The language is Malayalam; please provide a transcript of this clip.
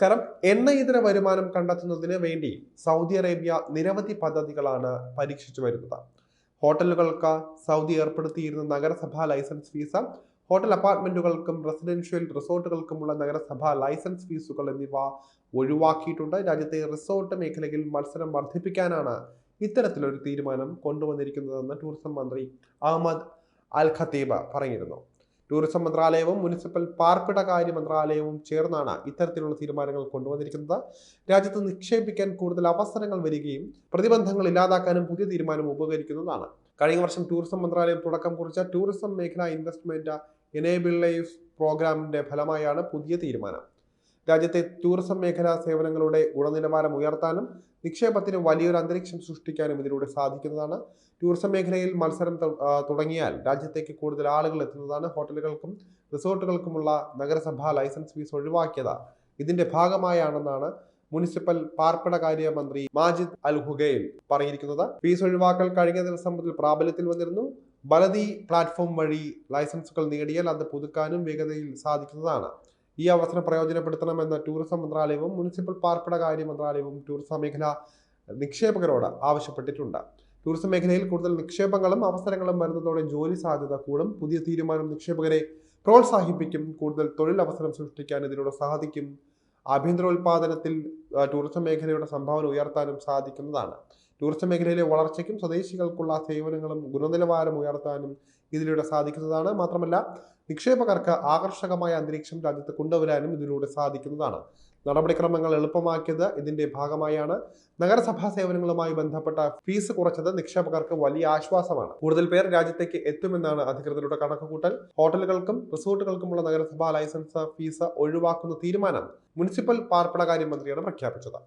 നമസ്കാരം. എണ്ണ ഇതര വരുമാനം കണ്ടെത്തുന്നതിന് വേണ്ടി സൗദി അറേബ്യ നിരവധി പദ്ധതികളാണ് പരീക്ഷിച്ചു വരുന്നത്. ഹോട്ടലുകൾക്ക് സൗദി ഏർപ്പെടുത്തിയിരുന്ന നഗരസഭാ ലൈസൻസ് ഫീസ് ഹോട്ടൽ അപ്പാർട്ട്മെന്റുകൾക്കും റെസിഡൻഷ്യൽ റിസോർട്ടുകൾക്കുമുള്ള നഗരസഭാ ലൈസൻസ് ഫീസുകൾ എന്നിവ ഒഴിവാക്കിയിട്ടുണ്ട്. രാജ്യത്തെ റിസോർട്ട് മേഖലയിൽ മത്സരം വർദ്ധിപ്പിക്കാനാണ് ഇത്തരത്തിലൊരു തീരുമാനം കൊണ്ടുവന്നിരിക്കുന്നതെന്ന് ടൂറിസം മന്ത്രി അഹമ്മദ് അൽ ഖത്തീബ് പറഞ്ഞിരുന്നു ടൂറിസം മന്ത്രാലയവും മുനിസിപ്പൽ പാർപ്പിടകാര്യ മന്ത്രാലയവും ചേർന്നാണ് ഇത്തരത്തിലുള്ള തീരുമാനങ്ങൾ കൊണ്ടുവന്നിരിക്കുന്നത്. രാജ്യത്ത് നിക്ഷേപിക്കാൻ കൂടുതൽ അവസരങ്ങൾ വരികയും പ്രതിബന്ധങ്ങൾ ഇല്ലാതാക്കാനും പുതിയ തീരുമാനം ഉപകരിക്കുന്നതാണ് കഴിഞ്ഞ വർഷം ടൂറിസം മന്ത്രാലയം തുടക്കം കുറിച്ച ടൂറിസം മേഖല ഇൻവെസ്റ്റ്മെന്റ് എനേബിൾ ലൈഫ് പ്രോഗ്രാമിന്റെ ഫലമായാണ് പുതിയ തീരുമാനം. രാജ്യത്തെ ടൂറിസം മേഖലാ സേവനങ്ങളുടെ ഗുണനിലവാരം ഉയർത്താനും നിക്ഷേപത്തിന് വലിയൊരു അന്തരീക്ഷം സൃഷ്ടിക്കാനും ഇതിലൂടെ സാധിക്കുന്നതാണ്. ടൂറിസം മേഖലയിൽ മത്സരം തുടങ്ങിയാൽ രാജ്യത്തേക്ക് കൂടുതൽ ആളുകൾ എത്തുന്നതാണ്. ഹോട്ടലുകൾക്കും റിസോർട്ടുകൾക്കുമുള്ള നഗരസഭാ ലൈസൻസ് ഫീസ് ഒഴിവാക്കിയത് ഇതിന്റെ ഭാഗമായാണെന്നാണ് മുനിസിപ്പൽ പാർപ്പിട കാര്യ മന്ത്രി മാജിദ് അൽ ഹുഗൈൽ പറഞ്ഞിരിക്കുന്നത്. ഫീസ് ഒഴിവാക്കൽ കഴിഞ്ഞ ദിവസം മുതൽ പ്രാബല്യത്തിൽ വന്നിരുന്നു. ബലതി പ്ലാറ്റ്ഫോം വഴി ലൈസൻസുകൾ നേടിയാൽ അത് പുതുക്കാനും വേഗതയിൽ സാധിക്കുന്നതാണ്. ഈ അവസരം പ്രയോജനപ്പെടുത്തണമെന്ന് ടൂറിസം മന്ത്രാലയവും മുനിസിപ്പൽ പാർപ്പിട കാര്യ മന്ത്രാലയവും ടൂറിസം മേഖല നിക്ഷേപകരോട് ആവശ്യപ്പെട്ടിട്ടുണ്ട്. ടൂറിസം മേഖലയിൽ കൂടുതൽ നിക്ഷേപങ്ങളും അവസരങ്ങളും വരുന്നതോടെ ജോലി സാധ്യത കൂടും. പുതിയ തീരുമാനം നിക്ഷേപകരെ പ്രോത്സാഹിപ്പിക്കും. കൂടുതൽ തൊഴിൽ അവസരം സൃഷ്ടിക്കാൻ ഇതിലൂടെ സാധിക്കും. ആഭ്യന്തരോത്പാദനത്തിൽ ആ, ടൂറിസം മേഖലയുടെ സംഭാവന ഉയർത്താനും സാധിക്കുന്നതാണ്. ടൂറിസം മേഖലയിലെ വളർച്ചയ്ക്കും സ്വദേശികൾക്കുള്ള സേവനങ്ങളും ഗുണനിലവാരം ഉയർത്താനും ഇതിലൂടെ സാധിക്കുന്നതാണ്. മാത്രമല്ല നിക്ഷേപകർക്ക് ആകർഷകമായ അന്തരീക്ഷം രാജ്യത്ത് കൊണ്ടുവരാനും ഇതിലൂടെ സാധിക്കുന്നതാണ്. നടപടിക്രമങ്ങൾ എളുപ്പമാക്കിയത് ഇതിന്റെ ഭാഗമായാണ്. നഗരസഭാ സേവനങ്ങളുമായി ബന്ധപ്പെട്ട ഫീസ് കുറച്ചത് നിക്ഷേപകർക്ക് വലിയ ആശ്വാസമാണ്. കൂടുതൽ പേർ രാജ്യത്തേക്ക് എത്തുമെന്നാണ് അധികൃതരുടെ കണക്കുകൂട്ടൽ. ഹോട്ടലുകൾക്കും റിസോർട്ടുകൾക്കുമുള്ള നഗരസഭാ ലൈസൻസ് ഫീസ് ഒഴിവാക്കുന്ന തീരുമാനം മുനിസിപ്പൽ പാർപ്പിടകാര്യ മന്ത്രിയാണ് പ്രഖ്യാപിച്ചത്.